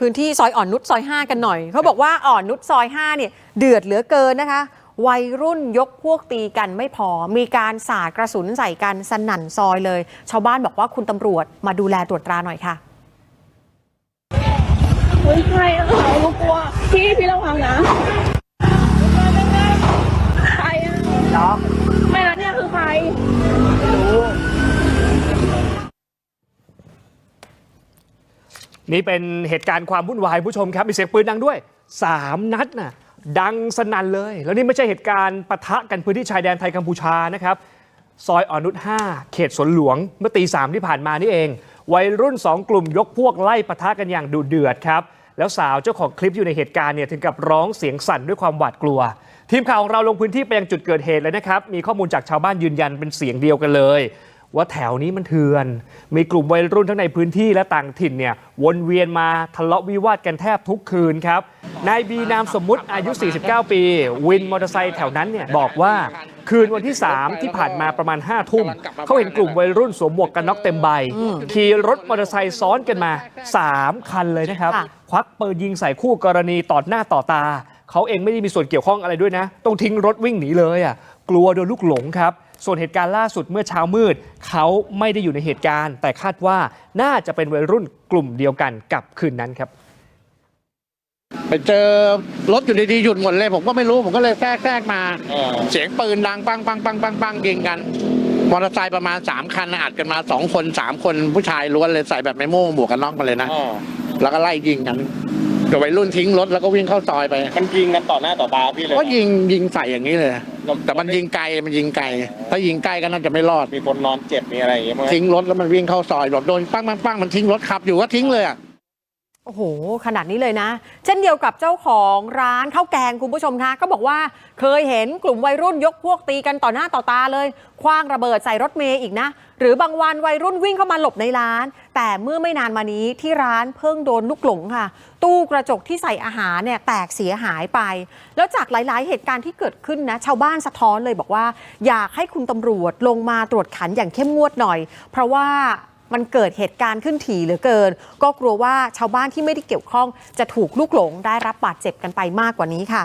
พื้นที่ซอยอ่อนนุชซอย 5 กันหน่อย เขาบอกว่าอ่อนนุชซอย 5 เนี่ยเดือดเหลือเกินนะคะ วัยรุ่นยกพวกตีกันไม่พอ มีการสาดกระสุนใส่กันสนั่นซอยเลย ชาวบ้านบอกว่าคุณตำรวจมาดูแลตรวจตราหน่อยค่ะเฮ้ยใครอะเขาลูกกลัว พี่พี่ระวังนะใครอะล็อกไม่แล้วเนี่ยคือใคร นี่เป็นเหตุการณ์ความวุ่นวายผู้ชมครับ มีเสียงปืนดังด้วย 3 นัดน่ะดังสนั่นเลย แล้วนี่ไม่ใช่เหตุการณ์ปะทะกันพื้นที่ชายแดนไทยกัมพูชานะครับ ซอยอ่อนนุช5เขตสวนหลวงเมื่อตีสามที่ผ่านมานี่เอง วัยรุ่น 2 กลุ่มยกพวกไล่ปะทะกันอย่างดุเดือดครับ แล้วสาวเจ้าของคลิปอยู่ในเหตุการณ์เนี่ยถึงกับร้องเสียงสั่นด้วยความหวาดกลัว ทีมข่าวของเราลงพื้นที่ไปยังจุดเกิดเหตุเลยนะครับ มีข้อมูลจากชาวบ้านยืนยันเป็นเสียงเดียวกันเลย ว่าแถวนี้มันเถื่อน มีกลุ่มวัยรุ่นทั้งในพื้นที่และต่างถิ่นเนี่ยวนเวียนมาทะเลาะวิวาทกันแทบทุกคืนครับ นายบีนามสมมุติอายุ 49 ปี วินมอเตอร์ไซค์แถวนั้นเนี่ยบอกว่าคืนวันที่ 3 ที่ผ่านมาประมาณ 5 ทุ่ม เขาเห็นกลุ่มวัยรุ่นสวมหมวกกันน็อกเต็มใบ ขี่รถมอเตอร์ไซค์ซ้อนกันมา 3 คันเลยนะครับค่ะควักปืนยิงใส่คู่กรณีต่อหน้าต่อตา เขาเองไม่ได้มีส่วนเกี่ยวข้องอะไรด้วยนะ ต้องทิ้งรถวิ่งหนีเลยอะ กลัวโดนลูกหลงครับ ส่วนเหตุการณ์ล่าสุดเมื่อเช้ามืด เขาไม่ได้อยู่ในเหตุการณ์ แต่คาดว่าน่าจะเป็นวัยรุ่นกลุ่มเดียวกันกับคืนนั้นครับ ไปเจอรถอยู่ดีๆหยุดหมดเลย ผมก็ไม่รู้ผมก็เลยแทรกแทรกมา เสียงปืนดังปังปังปังปังปังยิงกันมอเตอร์ไซค์ประมาณสามคันอัดกันมาสองคนสามคนผู้ชายล้วนเลยใส่แบบไม่โม่งบวกกันน็อกมาเลยนะอ๋อแล้วก็ไล่ยิงกันเดี๋ยววัยรุ่นทิ้งรถแล้วก็วิ่งเข้าซอยไป มันยิงกันต่อหน้าต่อตาพี่เลยก็นะยิงยิงใส่อย่างนี้เลย แต่มันยิงไกลมันยิงไกล ถ้ายิงใกล้ก็น่าจะไม่รอด มีคนนอนเจ็บมีอะไรอย่างเงี้ยมั้ยทิ้งรถแล้วมันวิ่งเข้าซอยแบบโดนปังปังปังมันทิ้งรถขับอยู่ก็ทิ้งเลยอะ โอ้โห ขนาดนี้เลยนะ เช่นเดียวกับเจ้าของร้านข้าวแกงคุณผู้ชมคะก็บอกว่าเคยเห็นกลุ่มวัยรุ่นยกพวกตีกันต่อหน้าต่อตาเลยคว้างระเบิดใส่รถเมย์อีกนะ หรือบางวันวัยรุ่นวิ่งเข้ามาหลบในร้าน แต่เมื่อไม่นานมานี้ที่ร้านเพิ่งโดนลูกหลงค่ะ ตู้กระจกที่ใส่อาหารเนี่ยแตกเสียหายไป แล้วจากหลาย ๆ เหตุการณ์ที่เกิดขึ้นนะ ชาวบ้านสะท้อนเลยบอกว่า อยากให้คุณตำรวจลงมาตรวจขันอย่างเข้มงวดหน่อย เพราะว่า มันเกิดเหตุการณ์ขึ้นถี่เหลือเกิน ก็กลัวว่าชาวบ้านที่ไม่ได้เกี่ยวข้องจะถูกลูกหลงได้รับบาดเจ็บกันไปมากกว่านี้ค่ะ